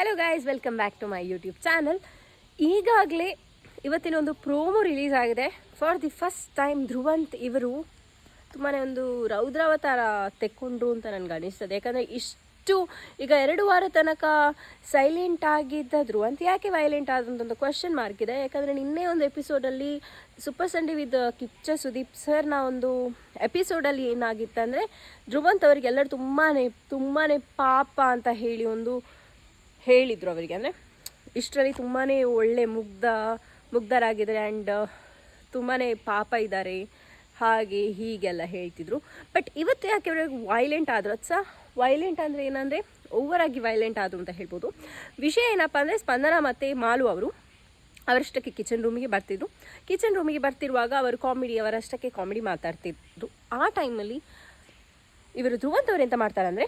Hello guys welcome back to my YouTube channel ಈಗಾಗಲೇ ಇವತ್ತಿನ ಒಂದು ಪ್ರೋಮೋ ರಿಲೀಸ್ ಆಗಿದೆ. For the first time Dhruvanth ಇವರು ತುಂಬಾ ಒಂದು ರೌದ್ರಾವತಾರ ತೆಕ್ಕೊಂಡ್ರು ಅಂತ ನನಗೆ ಅನಿಸ್ತದೆ. ಯಾಕಂದರೆ ಇಷ್ಟು, ಈಗ ಎರಡು ವಾರ ತನಕ ಸೈಲೆಂಟ್ ಆಗಿದ್ದ ಧ್ರುವಂತ್ ಯಾಕೆ ವೈಲೆಂಟ್ ಆದಂಥ ಒಂದು ಕ್ವಶನ್ ಮಾರ್ಕ್ ಇದೆ. ಯಾಕಂದರೆ ನಿನ್ನೆ ಒಂದು ಎಪಿಸೋಡಲ್ಲಿ super Sunday with Kichcha Sudeep ಸರ್ನ ಒಂದು ಎಪಿಸೋಡಲ್ಲಿ ಏನಾಗಿತ್ತಂದರೆ ಧ್ರುವಂತ್ ಅವರಿಗೆ ಎಲ್ಲರೂ ತುಂಬಾ ತುಂಬಾ ಪಾಪ ಅಂತ ಹೇಳಿ ಒಂದು ಹೇಳಿದರು ಅವರಿಗೆ, ಅಂದರೆ ಇಷ್ಟರಲ್ಲಿ ತುಂಬಾ ಒಳ್ಳೆ ಮುಗ್ಧ, ಮುಗ್ಧರಾಗಿದ್ದಾರೆ ಆ್ಯಂಡ್ ತುಂಬಾ ಪಾಪ ಇದ್ದಾರೆ, ಹಾಗೆ ಹೀಗೆಲ್ಲ ಹೇಳ್ತಿದ್ರು. ಬಟ್ ಇವತ್ತು ಯಾಕೆ ಅವ್ರಿಗೆ ವೈಲೆಂಟ್ ಆದ್ರು? ಅದು ಸಹ ವೈಲೆಂಟ್ ಅಂದರೆ ಏನಂದರೆ ಓವರಾಗಿ ವೈಲೆಂಟ್ ಆದರು ಅಂತ ಹೇಳ್ಬೋದು. ವಿಷಯ ಏನಪ್ಪ ಅಂದರೆ ಸ್ಪಂದನ ಮತ್ತು ಮಾಲು ಅವರು ಅವರಷ್ಟಕ್ಕೆ ಕಿಚನ್ ರೂಮಿಗೆ ಬರ್ತಿದ್ರು. ಕಿಚನ್ ರೂಮಿಗೆ ಬರ್ತಿರುವಾಗ ಅವರು ಕಾಮಿಡಿ ಅವರಷ್ಟಕ್ಕೆ ಕಾಮಿಡಿ ಮಾತಾಡ್ತಿದ್ರು. ಆ ಟೈಮಲ್ಲಿ ಇವರು ಧ್ರುವಂತ್ ಅವ್ರು ಎಂತ ಮಾಡ್ತಾರೆ ಅಂದರೆ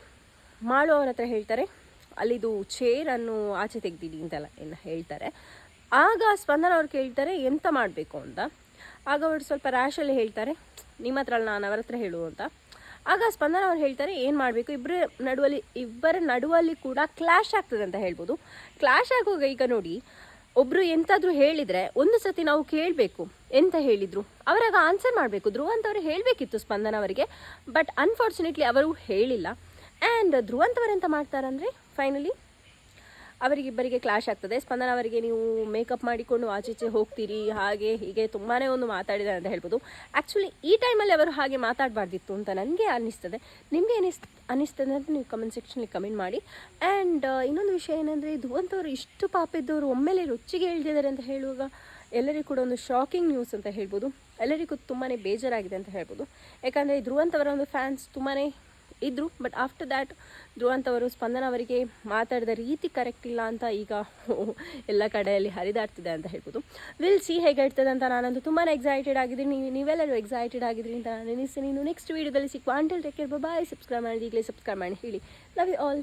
ಮಾಳು ಅವರ ಹತ್ರ ಹೇಳ್ತಾರೆ ಅಲ್ಲಿದು ಚೇರನ್ನು ಆಚೆ ತೆಗ್ದಿಡಿ ಅಂತೆಲ್ಲ ಏನು ಹೇಳ್ತಾರೆ. ಆಗ ಸ್ಪಂದನ ಅವ್ರು ಕೇಳ್ತಾರೆ, ಎಂತ ಮಾಡಬೇಕು ಅಂತ. ಆಗ ಅವರು ಸ್ವಲ್ಪ ರ್ಯಾಶಲ್ಲಿ ಹೇಳ್ತಾರೆ, ನಿಮ್ಮ ಹತ್ರ ನಾನು ಅವರ ಹತ್ರ ಹೇಳು ಅಂತ. ಆಗ ಸ್ಪಂದನ ಅವ್ರು ಹೇಳ್ತಾರೆ, ಏನು ಮಾಡಬೇಕು? ಇಬ್ಬರ ನಡುವಲ್ಲಿ ಇಬ್ಬರ ನಡುವಲ್ಲಿ ಕೂಡ ಕ್ಲಾಶ್ ಆಗ್ತದೆ ಅಂತ ಹೇಳ್ಬೋದು. ಕ್ಲಾಶ್ ಆಗುವಾಗ ಈಗ ನೋಡಿ ಒಬ್ಬರು ಎಂತಾದರೂ ಹೇಳಿದರೆ ಒಂದು ಸತಿ ನಾವು ಕೇಳಬೇಕು, ಎಂತ ಹೇಳಿದರು? ಅವರಾಗ ಆನ್ಸರ್ ಮಾಡಬೇಕು. ಧ್ರುವಂತ್ ಅವರು ಹೇಳಬೇಕಿತ್ತು ಸ್ಪಂದನ ಅವರಿಗೆ ಬಟ್ ಅನ್ಫಾರ್ಚುನೇಟ್ಲಿ ಅವರು ಹೇಳಿಲ್ಲ. ಆ್ಯಂಡ್ ಧ್ರುವಂತವರೆಂತ ಎಂತ ಮಾಡ್ತಾರಂದರೆ ಫೈನಲಿ ಅವರಿಗಿಬ್ಬರಿಗೆ ಕ್ಲಾಶ್ ಆಗ್ತದೆ. ಸ್ಪಂದನ ಅವರಿಗೆ ನೀವು ಮೇಕಪ್ ಮಾಡಿಕೊಂಡು ಆಚೀಚೆ ಹೋಗ್ತೀರಿ, ಹಾಗೆ ಹೀಗೆ ತುಂಬಾ ಒಂದು ಮಾತಾಡಿದ್ದಾರೆ ಅಂತ ಹೇಳ್ಬೋದು. ಆ್ಯಕ್ಚುಲಿ ಈ ಟೈಮಲ್ಲಿ ಅವರು ಹಾಗೆ ಮಾತಾಡಬಾರ್ದಿತ್ತು ಅಂತ ನನಗೆ ಅನ್ನಿಸ್ತದೆ. ನಿಮಗೆ ಅನಿಸ್ ಅನ್ನಿಸ್ತದೆ ಅಂತ ನೀವು ಕಮೆಂಟ್ ಸೆಕ್ಷನಲ್ಲಿ ಕಮೆಂಟ್ ಮಾಡಿ. ಆ್ಯಂಡ್ ಇನ್ನೊಂದು ವಿಷಯ ಏನಂದರೆ ಅವರು ಇಷ್ಟು ಪಾಪ ಇದ್ದವರು ಒಮ್ಮೆಲೆ ರುಚಿಗೆ ಹೇಳ್ತಿದ್ದಾರೆ ಅಂತ ಹೇಳುವಾಗ ಎಲ್ಲರಿಗೂ ಕೂಡ ಒಂದು ಶಾಕಿಂಗ್ ನ್ಯೂಸ್ ಅಂತ ಹೇಳ್ಬೋದು. ಎಲ್ಲರಿಗೂ ತುಂಬಾ ಬೇಜಾರಾಗಿದೆ ಅಂತ ಹೇಳ್ಬೋದು. ಯಾಕಂದರೆ ಧ್ರುವಂತವರ ಒಂದು ಫ್ಯಾನ್ಸ್ ತುಂಬಾ ಇದ್ದರು ಬಟ್ ಆಫ್ಟರ್ ದ್ಯಾಟ್ ಧ್ರುವಂತ್ ಅವರು ಸ್ಪಂದನ ಅವರಿಗೆ ಮಾತಾಡಿದ ರೀತಿ ಕರೆಕ್ಟ್ ಇಲ್ಲ ಅಂತ ಈಗ ಎಲ್ಲ ಕಡೆಯಲ್ಲಿ ಹರಿದಾಡ್ತಿದೆ ಅಂತ ಹೇಳ್ಬೋದು. ವಿಲ್ ಸಿ ಹೇಗೆ ಇರ್ತದೆ ಅಂತ ನಾನಂತೂ ತುಂಬಾ ಎಕ್ಸೈಟೆಡ್ ಆಗಿದ್ದೀನಿ. ನೀವು, ನೀವೆಲ್ಲರೂ ಎಕ್ಸೈಟೆಡ್ ಆಗಿದ್ರಿ ಅಂತ ನಾನು ಎನಿಸ್ತೀನಿ ನೀವು ನೆಕ್ಸ್ಟ್ ವೀಡಿಯೋದಲ್ಲಿ ಸಿಕ್ಕುವ until take care bye subscribe ಮಾಡಿ, ಈಗಲೇ ಸಬ್ಸ್ಕ್ರೈಬ್ ಮಾಡಿ, ಹೇಳಿ. Love you all